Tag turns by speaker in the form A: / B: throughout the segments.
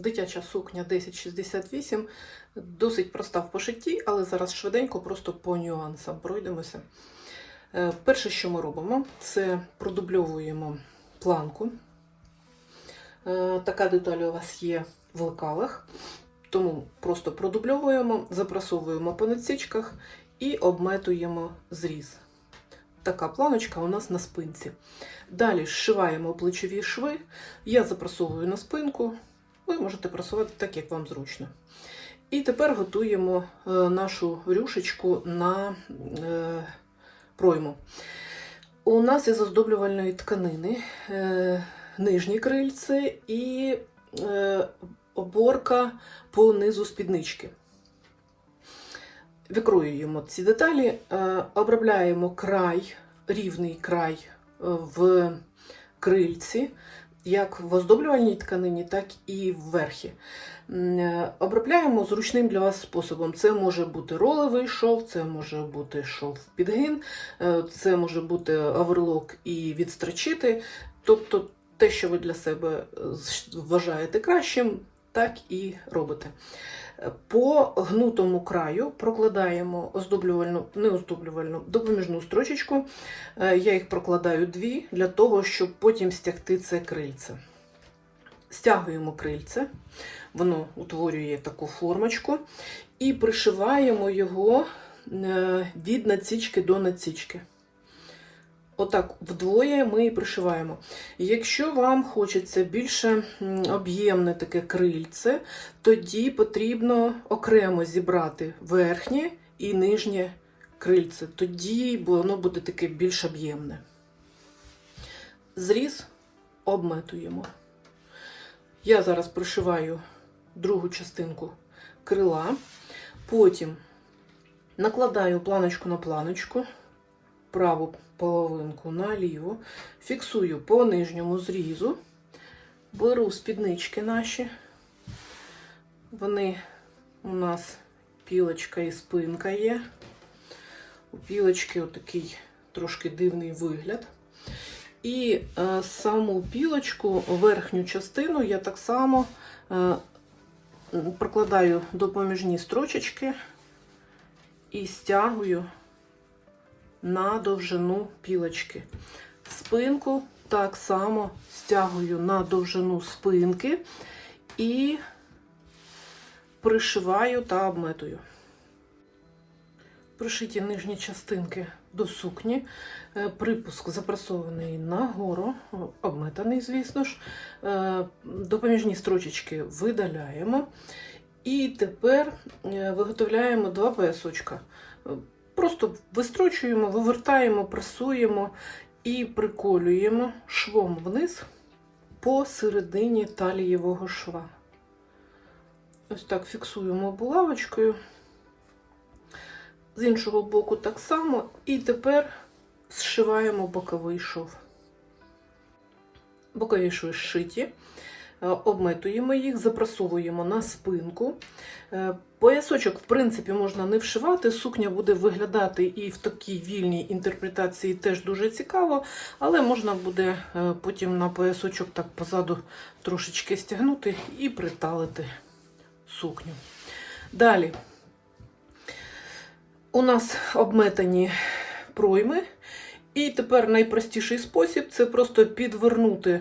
A: Дитяча сукня 1068, досить проста в пошитті, але зараз швиденько просто по нюансам пройдемося. Е, Перше, що ми робимо, це продубльовуємо планку. Е, Така деталь у вас є в лекалах, тому просто продубльовуємо, запрасовуємо по надсічках і обметуємо зріз. Така планочка у нас на спинці. Далі зшиваємо плечові шви. Я запрасовую на спинку. Ви можете прасувати так, як вам зручно. І тепер готуємо е, нашу рюшечку на е, пройму. У нас із оздоблювальної тканини е, нижні крильці і оборка по низу спіднички. Викроюємо ці деталі, обробляємо край, рівний край в крильці, як в оздоблювальній тканині, так і в верхі. Е, Обробляємо зручним для вас способом. Це може бути ролевий шов, це може бути шов підгин, е, це може бути оверлок і відстрочити. Тобто те, що ви для себе е, вважаєте кращим, так і робите. По гнутому краю прокладаємо оздоблювальну, не оздоблювальну, допоміжну строчечку. Е, Я їх прокладаю дві для того, щоб потім стягти це крильце. Стягуємо крильце, воно утворює таку формочку, і пришиваємо його е, від надсічки до надсічки. Отак, вдвоє ми і пришиваємо. Якщо вам хочеться більше об'ємне таке крильце, тоді потрібно окремо зібрати верхнє і нижнє крильце. Тоді воно буде таке більш об'ємне. Зріз обметуємо. Я зараз пришиваю другу частинку крила, потім накладаю планочку на планочку, праву половинку на ліву, фіксую по нижньому зрізу, беру спіднички наші. Вони у нас пілочка і спинка є. У пілочки отакий трошки дивний вигляд. І е, саму пілочку, верхню частину я так само е, прокладаю допоміжні строчечки і стягую на довжину пілочки. Спинку так само стягую на довжину спинки і пришиваю та обметую. Пришиті нижні частинки до сукні, Е, припуск запрасований нагору, обметаний, звісно ж. Е, Допоміжні строчечки видаляємо. І тепер е, виготовляємо два поясочка. Просто вистрочуємо, вивертаємо, пресуємо і приколюємо швом вниз по середині талієвого шва. Ось так фіксуємо булавочкою. З іншого боку так само. І тепер зшиваємо боковий шов. Бокові шви зшиті. Е, Обметуємо їх, запрасовуємо на спинку. Е, Поясочок, в принципі, можна не вшивати. Сукня буде виглядати і в такій вільній інтерпретації теж дуже цікаво, але можна буде е, потім на поясочок так позаду трошечки стягнути і приталити сукню. Далі у нас обметані пройми. І тепер найпростіший спосіб це просто підвернути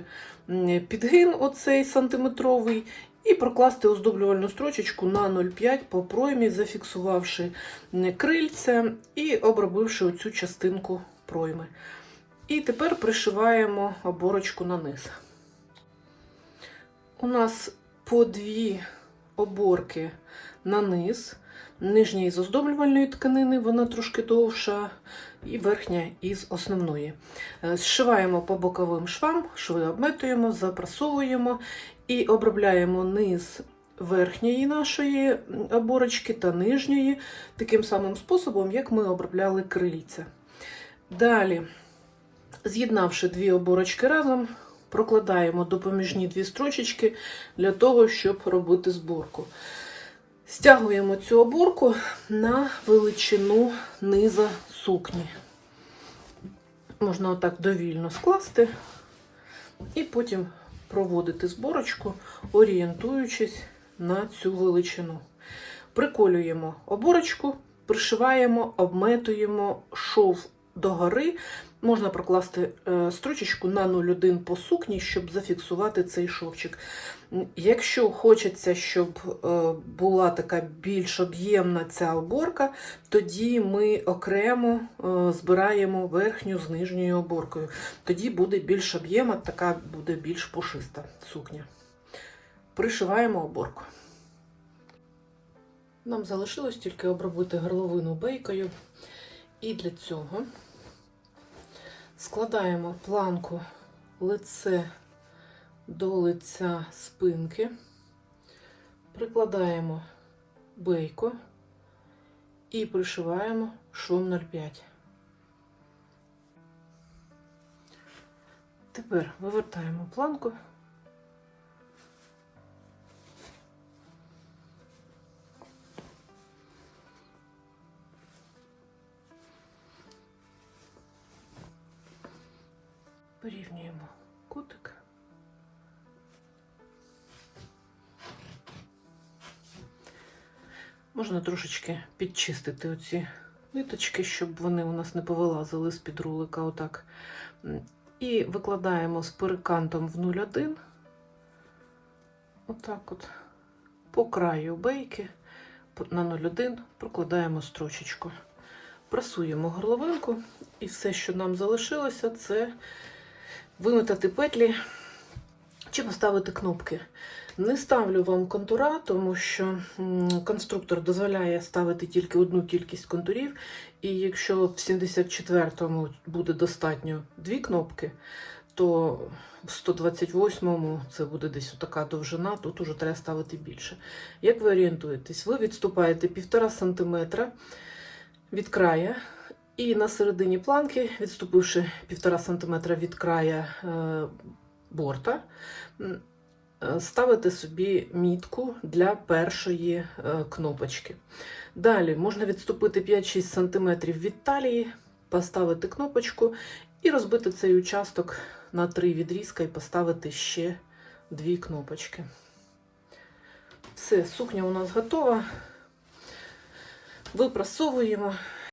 A: підгин оцей сантиметровий і прокласти оздоблювальну строчечку на 0,5 по проймі, зафіксувавши крильця і обробивши оцю частинку пройми. І тепер пришиваємо оборочку на низ. У нас по дві оборки на низ. Нижня із оздоблювальної тканини, вона трошки довша, і верхня із основної. Е, Зшиваємо по боковим швам, шви обметуємо, запрасовуємо і обробляємо низ верхньої нашої оборочки та нижньої, таким самим способом, як ми обробляли крильця. Далі, з'єднавши дві оборочки разом, прокладаємо допоміжні дві строчечки для того, щоб робити зборку. Стягуємо цю оборку на величину низа сукні. Можна отак довільно скласти і потім проводити зборочку, орієнтуючись на цю величину. Приколюємо оборочку, пришиваємо, обметуємо шов догори. Можна прокласти е, строчечку на 0,1 по сукні, щоб зафіксувати цей шовчик. Якщо хочеться, щоб е, була така більш об'ємна ця оборка, тоді ми окремо е, збираємо верхню з нижньою оборкою. Тоді буде більш об'ємна, така буде більш пушиста сукня. Пришиваємо оборку. Нам залишилось тільки обробити горловину бейкою. І для цього складаємо планку лице до лиця спинки, прикладаємо бейку і пришиваємо шов 0,5. Тепер вивертаємо планку. Порівнюємо кутик. Можна трошечки підчистити оці ниточки, щоб вони у нас не повилазили з-під рулика. Отак. І викладаємо з перекантом в 0,1. Отак от. По краю бейки на 0,1 прокладаємо строчечку. Прасуємо горловинку, і все, що нам залишилося, це вимотати петлі чи поставити кнопки. Не ставлю вам контура, тому що конструктор дозволяє ставити тільки одну кількість контурів. І якщо в 74-му буде достатньо дві кнопки, то в 128-му це буде десь така довжина, тут уже треба ставити більше. Як ви орієнтуєтесь? Ви відступаєте 1,5 см від края, і на середині планки, відступивши 1,5 см від края е, борта, е, собі мітку для першої е, кнопочки. Далі можна відступити 5-6 см від талії, поставити кнопочку і розбити цей участок на три відрізка і поставити ще дві кнопочки. Все, сукня у нас готова. Випрасовуємо